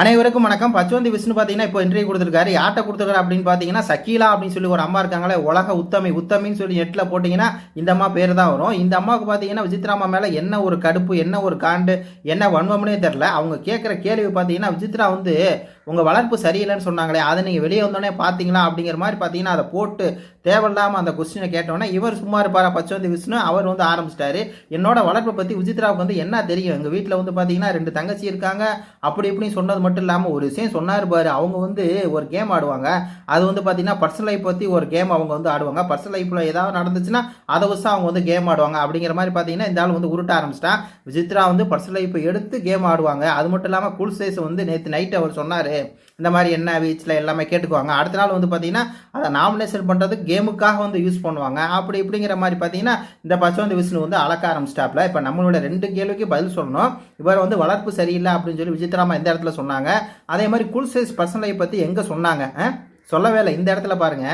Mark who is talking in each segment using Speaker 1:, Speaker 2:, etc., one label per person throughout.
Speaker 1: அனைவருக்கும் வணக்கம். பச்சோந்தி விஷ்ணு பார்த்தீங்கன்னா இப்போ இன்டர்வியூ கொடுத்துருக்காரு. யார்கிட்ட கொடுத்துருக்காரு அப்படின்னு பார்த்தீங்கன்னா சக்கீலா அப்படின்னு சொல்லி ஒரு அம்மா இருக்காங்களே உலக உத்தமி உத்தமின்னு சொல்லி நெட்டில் போட்டிங்கன்னா இந்த அம்மா பேர் தான் வரும். இந்த அம்மாவுக்கு பார்த்தீங்கன்னா விஜித்ராமா மேலே என்ன ஒரு கடுப்பு என்ன ஒரு காண்டு என்ன வன்மம்னே தெரில அவங்க கேட்குற கேள்வி பார்த்தீங்கன்னா விஜித்ரா வந்து உங்கள் வளர்ப்பு சரியில்லைன்னு சொன்னாங்களே அதை நீங்கள் வெளியே வந்தோடனே பார்த்தீங்களா அப்படிங்கிற மாதிரி பார்த்தீங்கன்னா அதை போட்டு தேவையில்லாமல் அந்த கொஸ்டினை கேட்டோன்னே இவர் சும்மா இருப்பாரா பச்சோந்தி விஷ்ணு? அவர் வந்து ஆரம்பிச்சிட்டாரு. என்னோட வளர்ப்பை பற்றி விஜித்ராவுக்கு வந்து என்ன தெரியும்? எங்கள் வீட்டில் வந்து பார்த்தீங்கன்னா ரெண்டு தங்கச்சி இருக்காங்க. அப்படி இப்படின்னு சொன்னது மட்டும் இல்லாமல் ஒரு விஷயம் சொன்னார் பாரு அவங்க வந்து ஒரு கேம் ஆடுவாங்க. அது வந்து பார்த்தீங்கன்னா பர்சனல் லைஃப் பற்றி ஒரு கேம் அவங்க வந்து ஆடுவாங்க. பர்சனல் லைஃப்பில் ஏதாவது நடந்துச்சுன்னா அதை வச்சு அவங்க வந்து கேம் ஆடுவாங்க. அப்படிங்கிற மாதிரி பார்த்தீங்கன்னா இந்த ஆள் வந்து உருட்ட ஆரம்பிச்சிட்டான் விசித்ரா வந்து பர்சனல் லைஃப்பை எடுத்து கேம் ஆடுவாங்க. அது மட்டும் இல்லாமல் கூல் சைஸ் வந்து நேற்று நைட் அவர் சொன்னார். இந்த மாதிரி என்ன வீச்சில் எல்லாமே கேட்டுக்குவாங்க. அடுத்த நாள் வந்து பார்த்தீங்கன்னா அதை நாமினேஷன் பண்ணுறதுக்கு கேமுக்காக வந்து யூஸ் பண்ணுவாங்க. அப்படி இப்படிங்கிற மாதிரி பார்த்தீங்கன்னா இந்த பச்சோந்தி விஷ்ணு வந்து அளக்க ஆரம்பிச்சிட்டாப்ல. இப்போ நம்மளோட ரெண்டு கேள்விக்கு பதில் சொல்லணும். இவர் வந்து வளர்ப்பு சரியில்லை அப்படின்னு சொல்லி விசித்ராமா எந்த இடத்துல சொன்னாங்க. அதே மாதிரி குல் சைஸ் பர்சனலை பற்றி எங்கே சொன்னாங்க? சொல்லவே இல்லை. இந்த இடத்துல பாருங்க.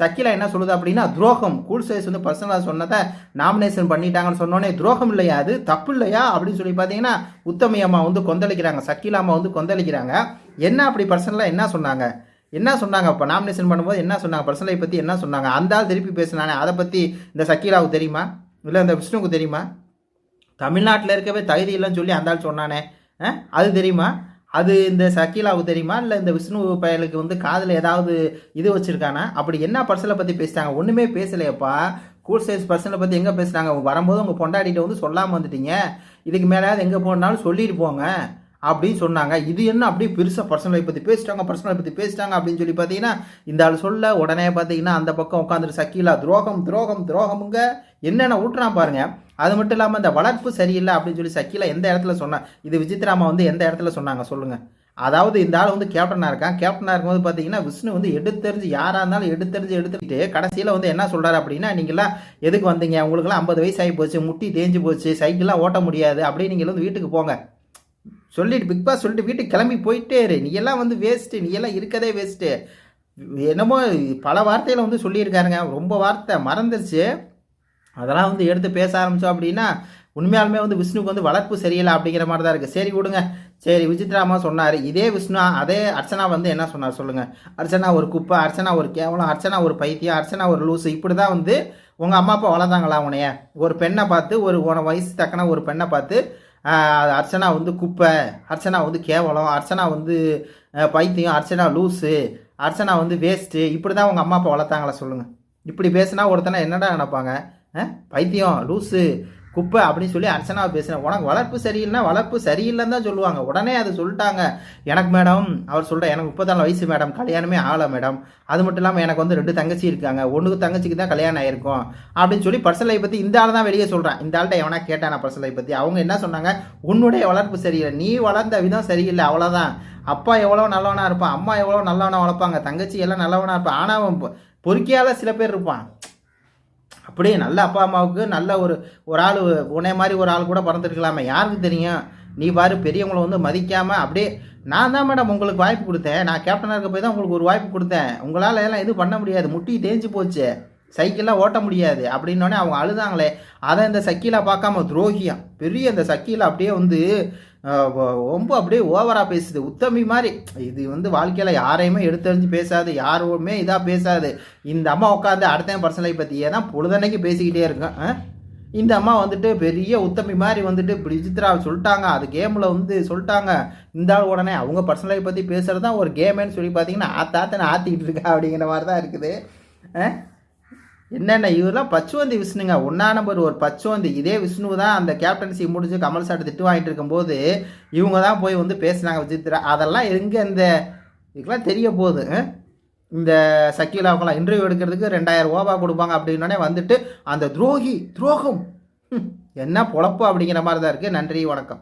Speaker 1: சக்கிலா என்ன சொல்லுது அப்படின்னா துரோகம். கூல் சைஸ் வந்து பர்சனலாக சொன்னதை நாமினேஷன் பண்ணிட்டாங்கன்னு சொன்னோடனே துரோகம் இல்லையா அது? தப்பு இல்லையா? அப்படின்னு சொல்லி பார்த்தீங்கன்னா உத்தமி அம்மா வந்து கொந்தளிக்கிறாங்க. சக்கிலா அம்மா வந்து கொந்தளிக்கிறாங்க. என்ன அப்படி பர்சனலாக என்ன சொன்னாங்க? என்ன சொன்னாங்க? இப்போ நாமினேஷன் பண்ணும்போது என்ன சொன்னாங்க? பர்சனலை பற்றி என்ன சொன்னாங்க? அந்த ஆள் திருப்பி பேசினானே. அதை பற்றி இந்த சக்கீலாவுக்கு தெரியுமா? இல்லை இந்த விஷ்ணுவுக்கு தெரியுமா? தமிழ்நாட்டில் இருக்கவே தகுதி இல்லைன்னு சொல்லி அந்த ஆள் சொன்னானே. அது தெரியுமா? அது இந்த சக்கீலாவுக்கு தெரியுமா? இல்லை இந்த விஷ்ணு பயலுக்கு வந்து காதில் ஏதாவது இது வச்சுருக்கானா? அப்படி என்ன பர்சனை பற்றி பேசிட்டாங்க? ஒன்றுமே பேசலையப்பா. கூல் சைஸ் பர்சனை பற்றி எங்கே பேசுனாங்க வரும்போது உங்கள் பொண்டாடிட்ட வந்து சொல்லாமல் வந்துட்டீங்க. இதுக்கு மேலே எங்கே போனாலும் சொல்லிட்டு போங்க. அப்படின்னு சொன்னாங்க. இது என்ன அப்படியே பெருசாக பர்சனலை பற்றி பேசிட்டாங்க பர்சனலை பற்றி பேசிட்டாங்க அப்படின்னு சொல்லி பார்த்தீங்கன்னா இந்த ஆள் சொல்ல உடனே பார்த்தீங்கன்னா அந்த பக்கம் உட்காந்துட்டு சக்கீலா துரோகம் துரோகம் துரோகமுங்க. என்னென்ன ஊட்டுறான் பாருங்க. அது மட்டும் இல்லாமல் இந்த வளர்ப்பு சரியில்லை அப்படின்னு சொல்லி சக்கீலா எந்த இடத்துல சொன்னா இது விஜித்ராமா வந்து எந்த இடத்துல சொன்னாங்க சொல்லுங்க. அதாவது இந்த ஆள் வந்து கேப்டனாக இருக்கான். கேப்டனாக இருக்கும்போது பார்த்தீங்கன்னா விஷ்ணு வந்து எடுத்தறிஞ்சு யாராக இருந்தாலும் எடுத்தறிஞ்சு எடுத்துக்கிட்டு கடைசியில் வந்து என்ன சொல்கிறாரு அப்படின்னா நீங்களாம் எதுக்கு வந்தீங்க? உங்களுக்குலாம் ஐம்பது வயசு ஆகி போச்சு முட்டி தேஞ்சு போச்சு சைக்கிள்லாம் ஓட்ட முடியாது அப்படியே நீங்கள் வந்து வீட்டுக்கு போங்க. சொல்லிட்டு பிக் பாஸ் சொல்லிட்டு வீட்டுக்கு கிளம்பி போயிட்டே இரு. நீ எல்லாம் வந்து வேஸ்ட்டு நீ எல்லாம் இருக்கதே வேஸ்ட்டு என்னமோ பல வார்த்தையில் வந்து சொல்லியிருக்காருங்க. ரொம்ப வார்த்தை மறந்துருச்சு. அதெல்லாம் வந்து எடுத்து பேச ஆரம்பித்தோம் அப்படின்னா உண்மையாலுமே வந்து விஷ்ணுக்கு வந்து வளர்ப்பு சரியில்லை அப்படிங்கிற மாதிரி தான் இருக்குது சரி விடுங்க. சரி விசித்ராமா சொன்னார். இதே விஷ்ணு அதே அர்ச்சனா வந்து என்ன சொன்னார் சொல்லுங்கள் அர்ச்சனா ஒரு குப்பை அர்ச்சனா ஒரு கேவலம் அர்ச்சனா ஒரு பைத்தியம் அர்ச்சனா ஒரு லூஸ் இப்படி தான் வந்து உங்கள் அம்மா அப்பா வளர்ந்தாங்களா உனைய ஒரு பெண்ணை பார்த்து ஒரு உன வயசு தக்கன ஒரு பெண்ணை பார்த்து அர்ச்சனா வந்து குப்பை அர்ச்சனா வந்து கேவலம் அர்ச்சனா வந்து பைத்தியம் அர்ச்சனா லூஸு அர்ச்சனா வந்து வேஸ்ட்டு இப்படி தான் உங்கள் அம்மா அப்பா வளர்த்தாங்களா சொல்லுங்கள் இப்படி பேசுனா ஒருத்தனை என்னடா நினைப்பாங்க? பைத்தியம் லூஸு குப்பை அப்படின்னு சொல்லி அர்ச்சனாவை பேசுகிறேன் உனக்கு வளர்ப்பு சரியில்லைன்னா வளர்ப்பு சரியில்லைன்னு தான் சொல்லுவாங்க. உடனே அதை சொல்லிட்டாங்க. எனக்கு மேடம் அவர் சொல்கிற எனக்கு முப்பத்தாலு வயசு மேடம் கல்யாணமே ஆகலை மேடம் அது மட்டும் இல்லாமல் எனக்கு வந்து ரெண்டு தங்கச்சி இருக்காங்க. ஒன்றுக்கு தங்கச்சிக்கு தான் கல்யாணம் ஆயிருக்கும். அப்படின்னு சொல்லி பர்சனலை பற்றி இந்த ஆள் தான் வெளியே சொல்கிறான் இந்த ஆள்கிட்ட எவனா கேட்டானா லைஃப் பற்றி அவங்க என்ன சொன்னாங்க? உன்னுடைய வளர்ப்பு சரியில்லை. நீ வளர்ந்த விதம் சரியில்லை. அவ்வளோதான் அப்பா எவ்வளோ நல்லவனாக இருப்பான். அம்மா எவ்வளோ நல்லவனாக வளர்ப்பாங்க. தங்கச்சி எல்லாம் நல்லவனாக இருப்பான். ஆனால் அவன் பொ- சில பேர் இருப்பான். அப்படியே நல்ல அப்பா அம்மாவுக்கு நல்ல ஒரு ஒரு ஆள் உன்னை மாதிரி ஒரு ஆள் கூட பிறந்திருக்கலாமே. யாருக்கு தெரியும்? நீ பாரு பெரியவங்களை வந்து மதிக்காமல் அப்படியே நான் தான் மேடம் உங்களுக்கு வாய்ப்பு கொடுத்தேன். நான் கேப்டனாக இருக்க போய் தான் உங்களுக்கு ஒரு வாய்ப்பு கொடுத்தேன். உங்களால் எல்லாம் எதுவும் பண்ண முடியாது. முட்டி தேஞ்சு போச்சு. சைக்கிள்லாம் ஓட்ட முடியாது. அப்படின்னோடனே அவங்க அழுதாங்களே. அதை இந்த சக்கீலா பார்க்காம துரோகியம். பெரிய இந்த சக்கீலா அப்படியே வந்து ரொம்ப அப்படியே ஓவராக பேசுது. உத்தமி மாதிரி. இது வந்து வாழ்க்கையில் யாரையுமே எடுத்தறிஞ்சு பேசாது யாருமே இதாக பேசாது. இந்த அம்மா உட்காந்து அடுத்த பர்சனலை பற்றி ஏன்னா பொழுதன்னைக்கு பேசிக்கிட்டே இருக்கேன். ஆ? இந்த அம்மா வந்துட்டு பெரிய உத்தமி மாதிரி வந்துட்டு இப்படி விசித்ரா சொல்லிட்டாங்க. அது கேமில் வந்து சொல்லிட்டாங்க. இந்த ஆள் உடனே அவங்க பர்சனலை பற்றி பேசுகிறது தான் ஒரு கேமேன்னு சொல்லி பார்த்தீங்கன்னா ஆத்தாத்தனை ஆற்றிக்கிட்டு இருக்கா அப்படிங்கிற மாதிரி தான் இருக்குது. ஆ? என்னென்ன இவரெல்லாம் பச்சுவந்தி விஷ்ணுங்க. ஒன்றா நம்பர் ஒரு பச்சுவந்தி. இதே விஷ்ணு தான் அந்த கேப்டன்சி முடிஞ்சு கமல் சார் திட்டு வாங்கிட்டு இருக்கும்போது இவங்க தான் போய் வந்து பேசுனாங்க விஜித்ரா அதெல்லாம் எங்கே இந்த இதுக்கெல்லாம் தெரிய போகுது. இந்த சக்கீலாவுக்கெல்லாம் இன்டர்வியூ எடுக்கிறதுக்கு ரெண்டாயிரம் ரூபா கொடுப்பாங்க அப்படின்னே வந்துட்டு அந்த துரோகி துரோகம். என்ன பொழப்பு அப்படிங்கிற மாதிரி தான் இருக்குது நன்றி வணக்கம்.